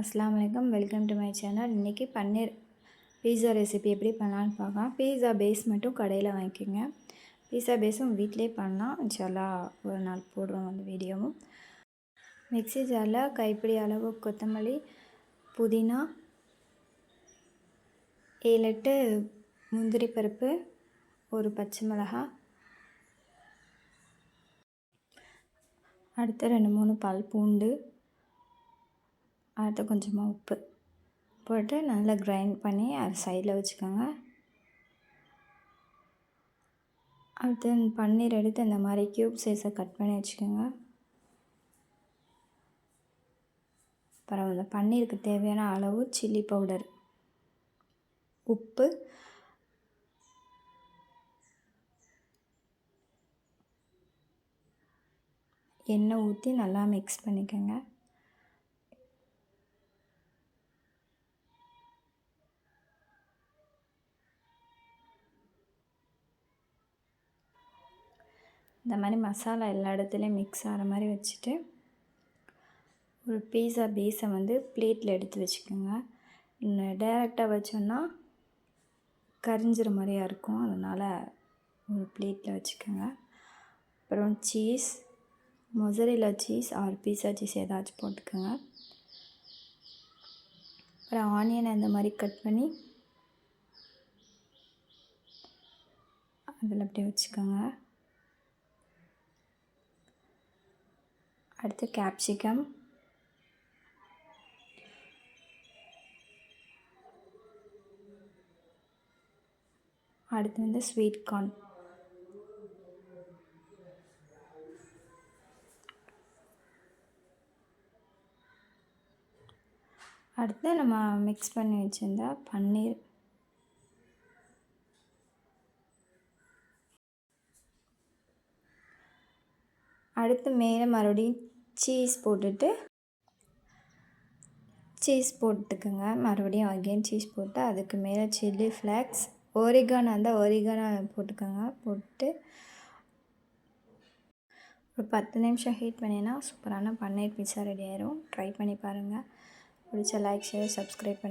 அஸ்லாம் வலைக்கம் welcome to my channel. இன்றைக்கி பன்னீர் பீஸா ரெசிபி எப்படி பண்ணலான்னு பார்க்கலாம். பீஸா பேஸ் மட்டும் கடையில் வாங்கிக்கோங்க. பீஸா பேஸும் வீட்டிலே பண்ணலாம். இன்ஷால்லா ஒரு நாள் போடுறோம் அந்த வீடியோவும். மிக்ஸி ஜாரில் கைப்பிடி அளவு கொத்தமல்லி புதினா ஏழு எட்டு முந்திரி பருப்பு ஒரு பச்சை மிளகாய் அடுத்து ரெண்டு மூணு பல் பூண்டு அடுத்து கொஞ்சமாக உப்பு போட்டு நல்லா கிரைண்ட் பண்ணி அது சைடில் வச்சுக்கோங்க. அடுத்து பன்னீர் எடுத்து இந்த மாதிரி க்யூப் சைஸை கட் பண்ணி வச்சுக்கோங்க. அப்புறம் இந்த பன்னீருக்கு தேவையான அளவு சில்லி பவுடர் உப்பு எண்ணெய் ஊற்றி நல்லா மிக்ஸ் பண்ணிக்கோங்க. இந்த மாதிரி மசாலா எல்லா இடத்துலையும் மிக்ஸ் ஆகிற மாதிரி வச்சுட்டு ஒரு பீஸா பேஸை வந்து பிளேட்டில் எடுத்து வச்சுக்கோங்க. டேரெக்டாக வச்சோன்னா கரிஞ்சிற மாதிரியாக இருக்கும். அதனால் ஒரு பிளேட்டில் வச்சுக்கோங்க. அப்புறம் cheese mozzarella cheese or pizza cheese ஏதாச்சும் போட்டுக்கோங்க. அப்புறம் ஆனியனை அந்த மாதிரி கட் பண்ணி அதில் அப்படியே வச்சுக்கோங்க. அடுத்து கேப்சிகம் அடுத்து வந்து ஸ்வீட் கார்ன் அடுத்து நம்ம மிக்ஸ் பண்ணி வச்சுருந்த பன்னீர். அடுத்து மேலே மறுபடியும் சீஸ் போட்டுட்டு சீஸ் போட்டுக்குங்க. மறுபடியும் அகெயின் சீஸ் போட்டு அதுக்கு மேலே சில்லி ஃப்ளாக்ஸ் ஒரிகானா இருந்தால் ஓரிகானா போட்டுக்கோங்க. போட்டு ஒரு பத்து நிமிஷம் ஹீட் பண்ணினா சூப்பரான பன்னீர் பீஸா ரெடி ஆயிரும். ட்ரை பண்ணி பாருங்கள் பிடிச்ச லைக் ஷேர் சப்ஸ்கிரைப் பண்ணி